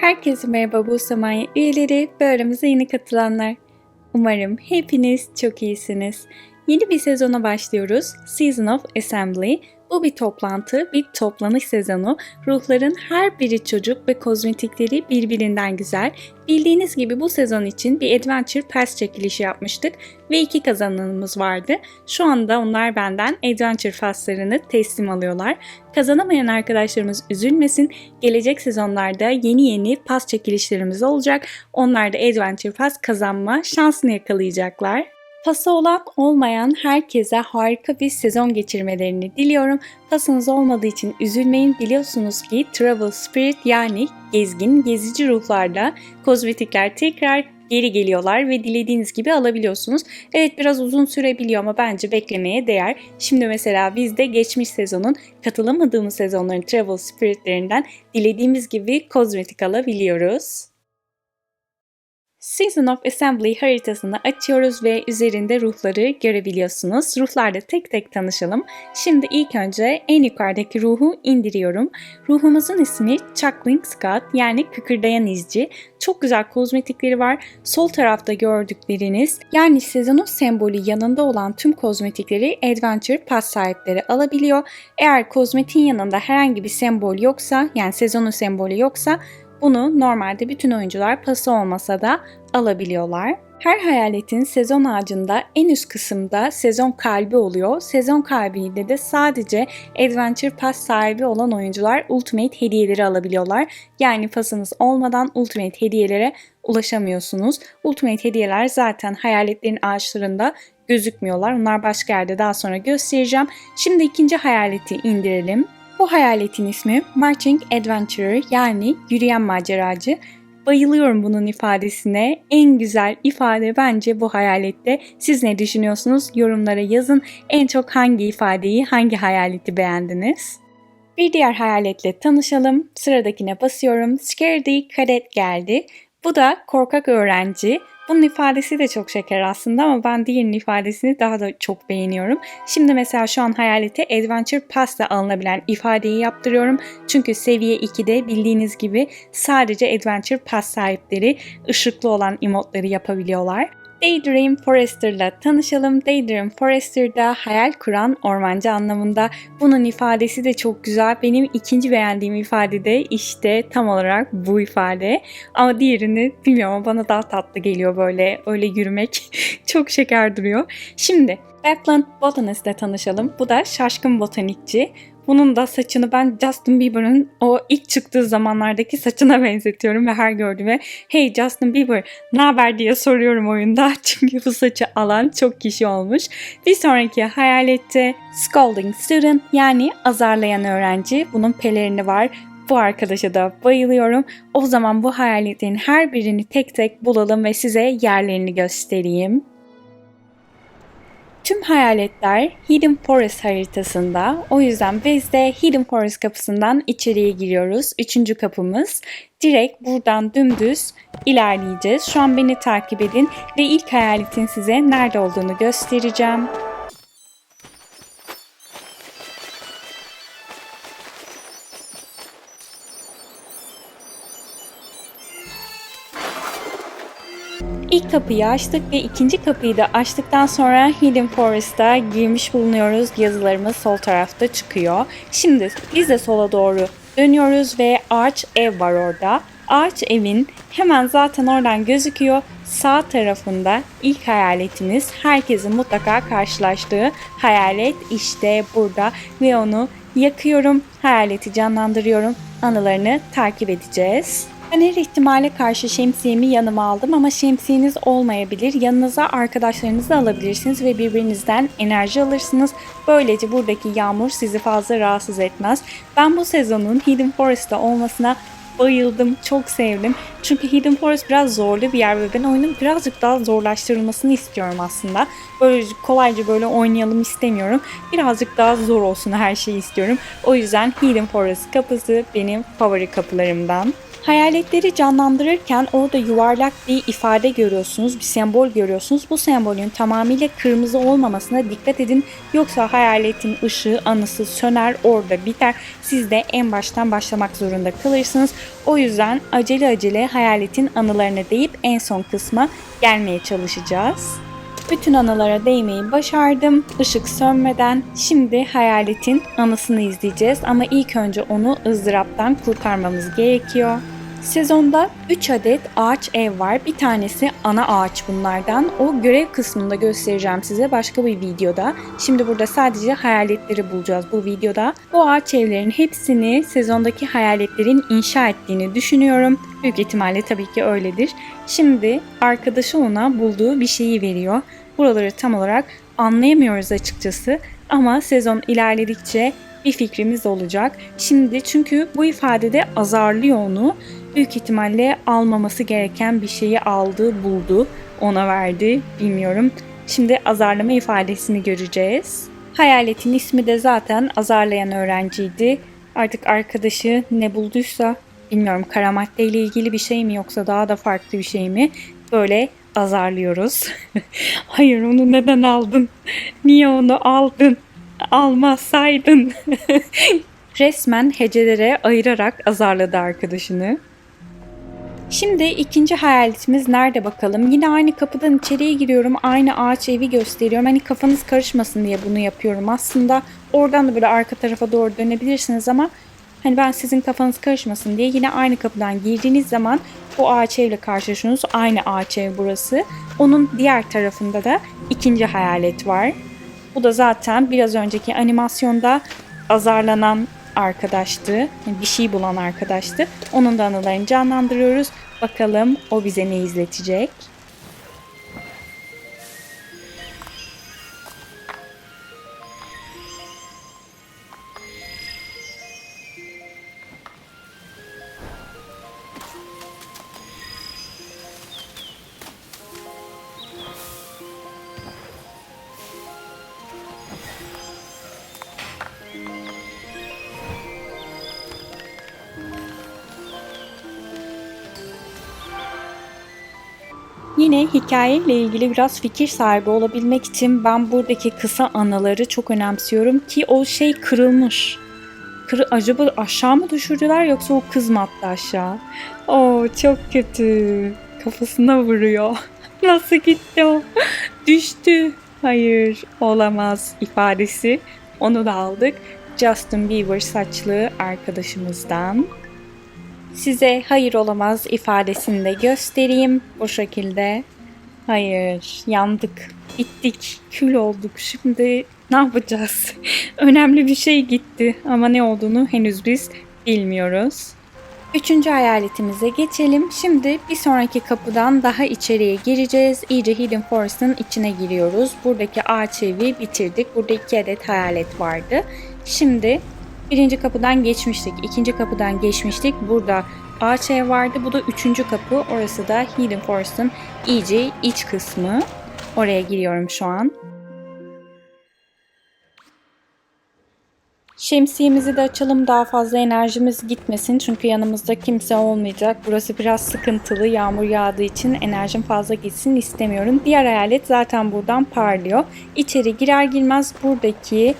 Herkese merhaba bu Samanya üyeleri ve aramıza yeni katılanlar. Umarım hepiniz çok iyisiniz. Yeni bir sezona başlıyoruz. Season of Assembly. Bu bir toplantı, bir toplanış sezonu. Ruhların her biri çocuk ve kozmetikleri birbirinden güzel. Bildiğiniz gibi bu sezon için bir Adventure Pass çekilişi yapmıştık ve iki kazananımız vardı. Şu anda onlar benden Adventure Pass'larını teslim alıyorlar. Kazanamayan arkadaşlarımız üzülmesin. Gelecek sezonlarda yeni yeni pass çekilişlerimiz olacak. Onlar da Adventure Pass kazanma şansını yakalayacaklar. Pası olan olmayan herkese harika bir sezon geçirmelerini diliyorum. Pasınız olmadığı için üzülmeyin. Biliyorsunuz ki Travel Spirit yani gezgin, gezici ruhlarda kozmetikler tekrar geri geliyorlar ve dilediğiniz gibi alabiliyorsunuz. Evet biraz uzun sürebiliyor ama bence beklemeye değer. Şimdi mesela biz de geçmiş sezonun katılamadığımız sezonların Travel Spirit'lerinden dilediğimiz gibi kozmetik alabiliyoruz. Season of Assembly haritasını açıyoruz ve üzerinde ruhları görebiliyorsunuz. Ruhlarla tek tek tanışalım. Şimdi ilk önce en yukarıdaki ruhu indiriyorum. Ruhumuzun ismi Chuckling Scott yani kıkırdayan izci. Çok güzel kozmetikleri var. Sol tarafta gördükleriniz yani sezonun sembolü yanında olan tüm kozmetikleri Adventure Pass sahipleri alabiliyor. Eğer kozmetiğin yanında herhangi bir sembol yoksa yani sezonun sembolü yoksa bunu normalde bütün oyuncular pası olmasa da alabiliyorlar. Her hayaletin sezon ağacında en üst kısımda sezon kalbi oluyor. Sezon kalbiyle de sadece Adventure Pass sahibi olan oyuncular Ultimate hediyeleri alabiliyorlar. Yani pasınız olmadan Ultimate hediyelere ulaşamıyorsunuz. Ultimate hediyeler zaten hayaletlerin ağaçlarında gözükmüyorlar. Onlar başka yerde daha sonra göstereceğim. Şimdi ikinci hayaleti indirelim. Bu hayaletin ismi Marching Adventurer yani yürüyen maceracı. Bayılıyorum bunun ifadesine. En güzel ifade bence bu hayalette. Siz ne düşünüyorsunuz? Yorumlara yazın. En çok hangi ifadeyi, hangi hayaleti beğendiniz? Bir diğer hayaletle tanışalım. Sıradakine basıyorum. Scaredy Cadet geldi. Bu da korkak öğrenci. Bunun ifadesi de çok şeker aslında ama ben diğerinin ifadesini daha da çok beğeniyorum. Şimdi mesela şu an hayalete Adventure Pass'la alınabilen ifadeyi yaptırıyorum. Çünkü seviye 2'de bildiğiniz gibi sadece Adventure Pass sahipleri ışıklı olan emotları yapabiliyorlar. Daydream Forester'la tanışalım. Daydream Forester'da hayal kuran ormancı anlamında. Bunun ifadesi de çok güzel. Benim ikinci beğendiğim ifade de işte tam olarak bu ifade. Ama diğerini bilmiyorum ama bana daha tatlı geliyor böyle öyle yürümek. çok şeker duruyor. Şimdi Backland Botanist'le tanışalım. Bu da şaşkın botanikçi. Bunun da saçını ben Justin Bieber'ın o ilk çıktığı zamanlardaki saçına benzetiyorum ve her gördüğümde hey Justin Bieber ne haber diye soruyorum oyunda. Çünkü bu saçı alan çok kişi olmuş. Bir sonraki hayalette Scolding Student yani azarlayan öğrenci. Bunun pelerini var. Bu arkadaşa da bayılıyorum. O zaman bu hayaletlerin her birini tek tek bulalım ve size yerlerini göstereyim. Tüm hayaletler Hidden Forest haritasında. O yüzden biz de Hidden Forest kapısından içeriye giriyoruz. Üçüncü kapımız. Direkt buradan dümdüz ilerleyeceğiz. Şu an beni takip edin ve ilk hayaletin size nerede olduğunu göstereceğim. Kapıyı açtık ve ikinci kapıyı da açtıktan sonra Hidden Forest'a girmiş bulunuyoruz. Yazılarımız sol tarafta çıkıyor. Şimdi biz de sola doğru dönüyoruz ve ağaç ev var orada. Ağaç evin hemen zaten oradan gözüküyor. Sağ tarafında ilk hayaletimiz herkesin mutlaka karşılaştığı hayalet işte burada ve onu yakıyorum. Hayaleti canlandırıyorum. Anılarını takip edeceğiz. Ben her ihtimale karşı şemsiyemi yanıma aldım ama şemsiyeniz olmayabilir. Yanınıza arkadaşlarınızı alabilirsiniz ve birbirinizden enerji alırsınız. Böylece buradaki yağmur sizi fazla rahatsız etmez. Ben bu sezonun Hidden Forest'ta olmasına bayıldım, çok sevdim. Çünkü Hidden Forest biraz zorlu bir yer ve ben oyunun birazcık daha zorlaştırılmasını istiyorum aslında. Böyle kolayca böyle oynayalım istemiyorum. Birazcık daha zor olsun her şeyi istiyorum. O yüzden Hidden Forest kapısı benim favori kapılarımdan. Hayaletleri canlandırırken orada yuvarlak bir ifade görüyorsunuz, bir sembol görüyorsunuz. Bu sembolün tamamıyla kırmızı olmamasına dikkat edin. Yoksa hayaletin ışığı, anısı söner, orada biter. Siz de en baştan başlamak zorunda kalırsınız. O yüzden acele acele hayaletin anılarına deyip en son kısma gelmeye çalışacağız. Bütün anılara değmeyi başardım. Işık sönmeden şimdi hayaletin anısını izleyeceğiz ama ilk önce onu ızdıraptan kurtarmamız gerekiyor. Sezonda 3 adet ağaç ev var. Bir tanesi ana ağaç bunlardan. O görev kısmında göstereceğim size başka bir videoda. Şimdi burada sadece hayaletleri bulacağız bu videoda. Bu ağaç evlerin hepsini sezondaki hayaletlerin inşa ettiğini düşünüyorum. Büyük ihtimalle tabii ki öyledir. Şimdi arkadaşı ona bulduğu bir şeyi veriyor. Buraları tam olarak anlayamıyoruz açıkçası. Ama sezon ilerledikçe bir fikrimiz olacak. Şimdi çünkü bu ifadede azarlıyor onu. Büyük ihtimalle almaması gereken bir şeyi aldı, buldu, ona verdi. Bilmiyorum. Şimdi azarlama ifadesini göreceğiz. Hayaletin ismi de zaten azarlayan öğrenciydi. Artık arkadaşı ne bulduysa bilmiyorum kara madde ilgili bir şey mi yoksa daha da farklı bir şey mi? Böyle azarlıyoruz. Hayır onu neden aldın? Niye onu aldın? Almazsaydın. Resmen hecelere ayırarak azarladı arkadaşını. Şimdi ikinci hayaletimiz nerede bakalım? Yine aynı kapıdan içeriye giriyorum. Aynı ağaç evi gösteriyorum. Hani kafanız karışmasın diye bunu yapıyorum aslında. Oradan da böyle arka tarafa doğru dönebilirsiniz ama hani ben sizin kafanız karışmasın diye yine aynı kapıdan girdiğiniz zaman bu ağaç evle karşılaşıyorsunuz. Aynı ağaç ev burası. Onun diğer tarafında da ikinci hayalet var. Bu da zaten biraz önceki animasyonda azarlanan arkadaştı. Bir şey bulan arkadaştı. Onun da anılarını canlandırıyoruz. Bakalım o bize ne izletecek. Yine hikayeyle ilgili biraz fikir sahibi olabilmek için ben buradaki kısa anıları çok önemsiyorum ki o şey kırılmış. Kır, acaba aşağı mı düşürdüler yoksa o kız mı attı aşağı? Oo çok kötü. Kafasına vuruyor. Nasıl gitti o? Düştü. Hayır olamaz ifadesi. Onu da aldık. Justin Bieber saçlı arkadaşımızdan. Size hayır olamaz ifadesini de göstereyim bu şekilde. Hayır, yandık, bittik, kül olduk. Şimdi ne yapacağız? Önemli bir şey gitti ama ne olduğunu henüz biz bilmiyoruz. Üçüncü hayaletimize geçelim. Şimdi bir sonraki kapıdan daha içeriye gireceğiz. İyice Hidden Forest'ın içine giriyoruz. Buradaki ağaç evi bitirdik. Burada iki adet hayalet vardı. Şimdi birinci kapıdan geçmiştik. ikinci kapıdan geçmiştik. Burada ağaç ev vardı. Bu da üçüncü kapı. Orası da Hidden Forest'ın iyice iç kısmı. Oraya giriyorum şu an. Şemsiyemizi de açalım daha fazla enerjimiz gitmesin çünkü yanımızda kimse olmayacak. Burası biraz sıkıntılı yağmur yağdığı için enerjim fazla gitsin istemiyorum. Diğer hayalet zaten buradan parlıyor. İçeri girer girmez buradaki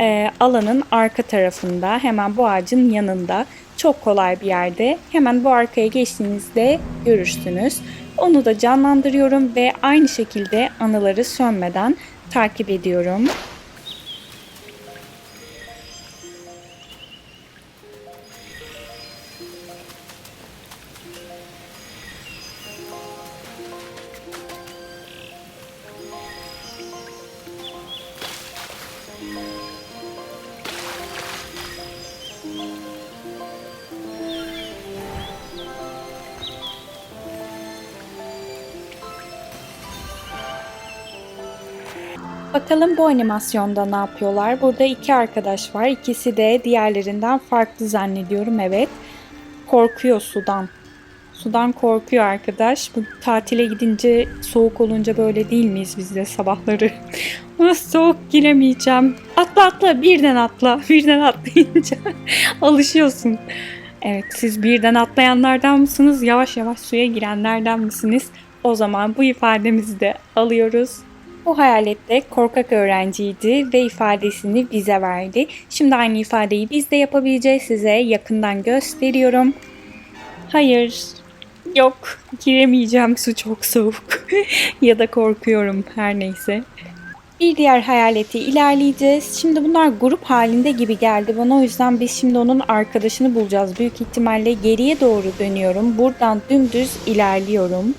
e, alanın arka tarafında hemen bu ağacın yanında çok kolay bir yerde hemen bu arkaya geçtiğinizde görürsünüz. Onu da canlandırıyorum ve aynı şekilde anıları sönmeden takip ediyorum. Bakalım bu animasyonda ne yapıyorlar? Burada iki arkadaş var. İkisi de diğerlerinden farklı zannediyorum. Evet. Korkuyor sudan. Sudan korkuyor arkadaş. Bu tatile gidince soğuk olunca böyle değil miyiz biz de sabahları? Ona soğuk giremeyeceğim. Atla atla birden atla. Birden atlayınca alışıyorsun. Evet siz birden atlayanlardan mısınız? Yavaş yavaş suya girenlerden misiniz? O zaman bu ifademizi de alıyoruz. Bu hayalet de korkak öğrenciydi ve ifadesini bize verdi. Şimdi aynı ifadeyi biz de yapabileceğiz. Size yakından gösteriyorum. Hayır. Yok. Giremeyeceğim. Su çok soğuk. ya da korkuyorum her neyse. Bir diğer hayaleti ilerleyeceğiz. Şimdi bunlar grup halinde gibi geldi bana. O yüzden biz şimdi onun arkadaşını bulacağız. Büyük ihtimalle geriye doğru dönüyorum. Buradan dümdüz ilerliyorum.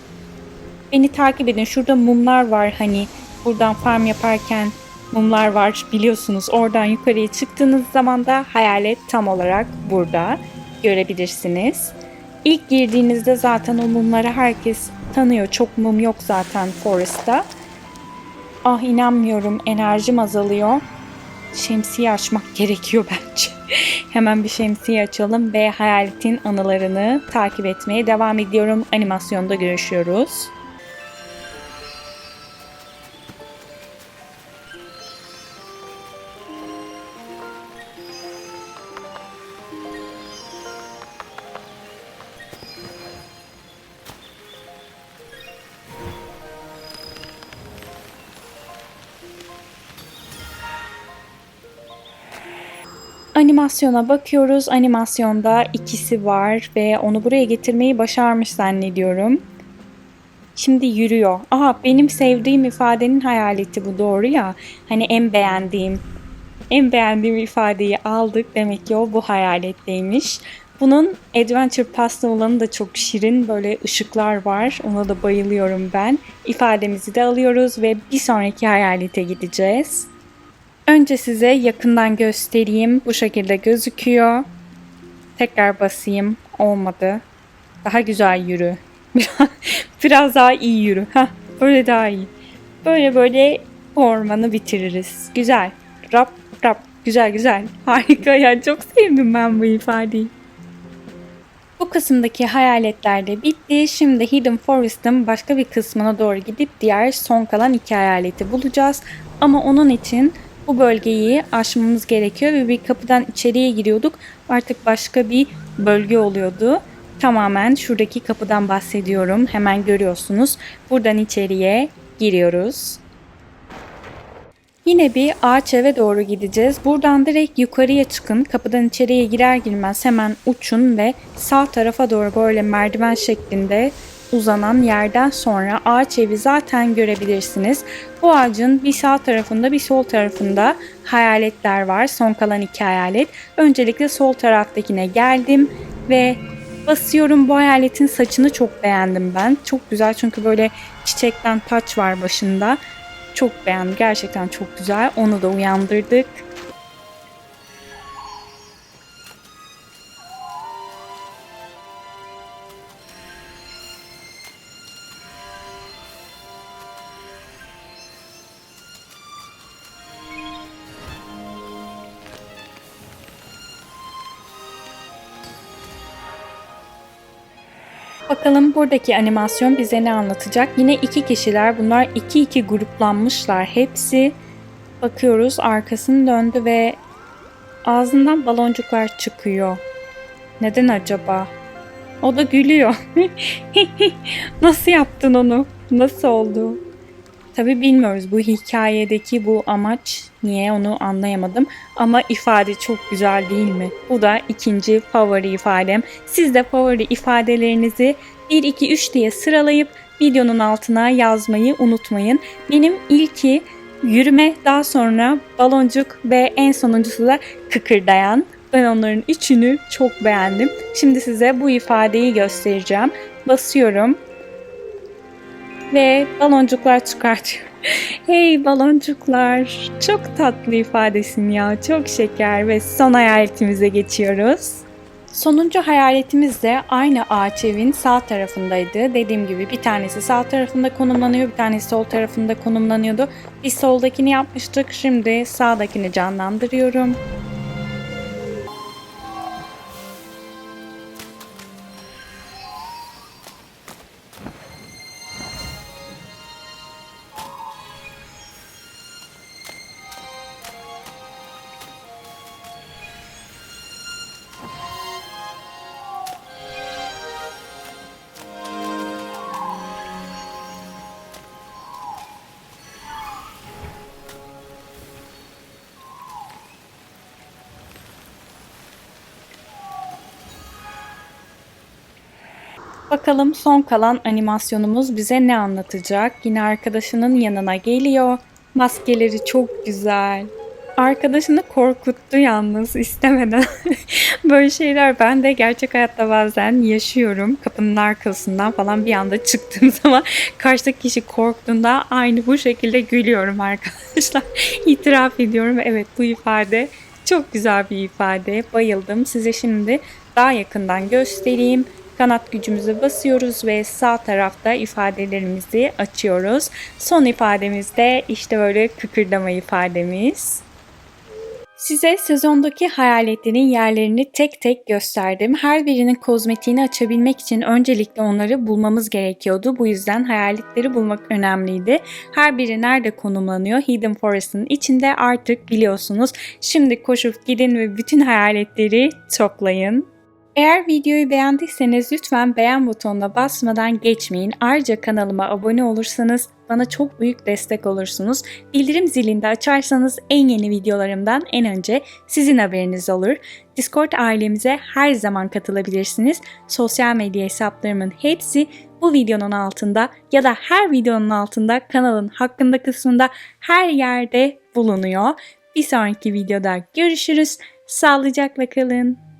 Beni takip edin. Şurada mumlar var hani. Buradan farm yaparken mumlar var biliyorsunuz. Oradan yukarıya çıktığınız zaman da hayalet tam olarak burada görebilirsiniz. İlk girdiğinizde zaten o mumları herkes tanıyor. Çok mum yok zaten Forest'ta. Ah inanmıyorum enerjim azalıyor. Şemsiye açmak gerekiyor bence. Hemen bir şemsiye açalım ve hayaletin anılarını takip etmeye devam ediyorum. Animasyonda görüşüyoruz. Animasyona bakıyoruz. Animasyonda ikisi var ve onu buraya getirmeyi başarmış zannediyorum. Şimdi yürüyor. Aha benim sevdiğim ifadenin hayaleti bu doğru ya. Hani en beğendiğim en beğendiğim ifadeyi aldık. Demek ki o bu hayaletteymiş. Bunun Adventure Pasta olanı da çok şirin. Böyle ışıklar var. Ona da bayılıyorum ben. İfademizi de alıyoruz ve bir sonraki hayalete gideceğiz. Önce size yakından göstereyim. Bu şekilde gözüküyor. Tekrar basayım. Olmadı. Daha güzel yürü. Biraz daha iyi yürü. Heh, böyle daha iyi. Böyle böyle ormanı bitiririz. Güzel. Rap rap. Güzel güzel. Harika ya. Çok sevdim ben bu ifadeyi. Bu kısımdaki hayaletler de bitti. Şimdi Hidden Forest'ın başka bir kısmına doğru gidip diğer son kalan iki hayaleti bulacağız. Ama onun için bu bölgeyi aşmamız gerekiyor ve bir kapıdan içeriye giriyorduk. Artık başka bir bölge oluyordu. Tamamen şuradaki kapıdan bahsediyorum. Hemen görüyorsunuz. Buradan içeriye giriyoruz. Yine bir ağaç eve doğru gideceğiz. Buradan direkt yukarıya çıkın. Kapıdan içeriye girer girmez hemen uçun ve sağ tarafa doğru böyle merdiven şeklinde uzanan yerden sonra ağaç evi zaten görebilirsiniz. Bu ağacın bir sağ tarafında bir sol tarafında hayaletler var. Son kalan iki hayalet. Öncelikle sol taraftakine geldim ve basıyorum. Bu hayaletin saçını çok beğendim ben. Çok güzel çünkü böyle çiçekten taç var başında. Çok beğendim. Gerçekten çok güzel. Onu da uyandırdık. Bakalım buradaki animasyon bize ne anlatacak? Yine iki kişiler. Bunlar iki iki gruplanmışlar hepsi. Bakıyoruz arkasını döndü ve ağzından baloncuklar çıkıyor. Neden acaba? O da gülüyor. Nasıl yaptın onu? Nasıl oldu? Tabi bilmiyoruz bu hikayedeki bu amaç niye onu anlayamadım. Ama ifade çok güzel değil mi? Bu da ikinci favori ifadem. Siz de favori ifadelerinizi 1, 2, 3 diye sıralayıp videonun altına yazmayı unutmayın. Benim ilki yürüme, daha sonra baloncuk ve en sonuncusu da kıkırdayan. Ben onların üçünü çok beğendim. Şimdi size bu ifadeyi göstereceğim. Basıyorum ve baloncuklar çıkartıyor. hey baloncuklar çok tatlı ifadesin ya çok şeker ve son hayaletimize geçiyoruz. Sonuncu hayaletimiz de aynı ağaç evin sağ tarafındaydı. Dediğim gibi bir tanesi sağ tarafında konumlanıyor, bir tanesi sol tarafında konumlanıyordu. Biz soldakini yapmıştık, şimdi sağdakini canlandırıyorum. Bakalım son kalan animasyonumuz bize ne anlatacak? Yine arkadaşının yanına geliyor. Maskeleri çok güzel. Arkadaşını korkuttu yalnız istemeden. Böyle şeyler ben de gerçek hayatta bazen yaşıyorum. Kapının arkasından falan bir anda çıktığım zaman karşıdaki kişi korktuğunda aynı bu şekilde gülüyorum arkadaşlar. İtiraf ediyorum. Evet bu ifade çok güzel bir ifade. Bayıldım. Size şimdi daha yakından göstereyim. Kanat gücümüzü basıyoruz ve sağ tarafta ifadelerimizi açıyoruz. Son ifademiz de işte böyle kıkırdama ifademiz. Size sezondaki hayaletlerin yerlerini tek tek gösterdim. Her birinin kozmetiğini açabilmek için öncelikle onları bulmamız gerekiyordu. Bu yüzden hayaletleri bulmak önemliydi. Her biri nerede konumlanıyor? Hidden Forest'ın içinde artık biliyorsunuz. Şimdi koşup gidin ve bütün hayaletleri toplayın. Eğer videoyu beğendiyseniz lütfen beğen butonuna basmadan geçmeyin. Ayrıca kanalıma abone olursanız bana çok büyük destek olursunuz. Bildirim zilini de açarsanız en yeni videolarımdan en önce sizin haberiniz olur. Discord ailemize her zaman katılabilirsiniz. Sosyal medya hesaplarımın hepsi bu videonun altında ya da her videonun altında kanalın hakkında kısmında her yerde bulunuyor. Bir sonraki videoda görüşürüz. Sağlıcakla kalın.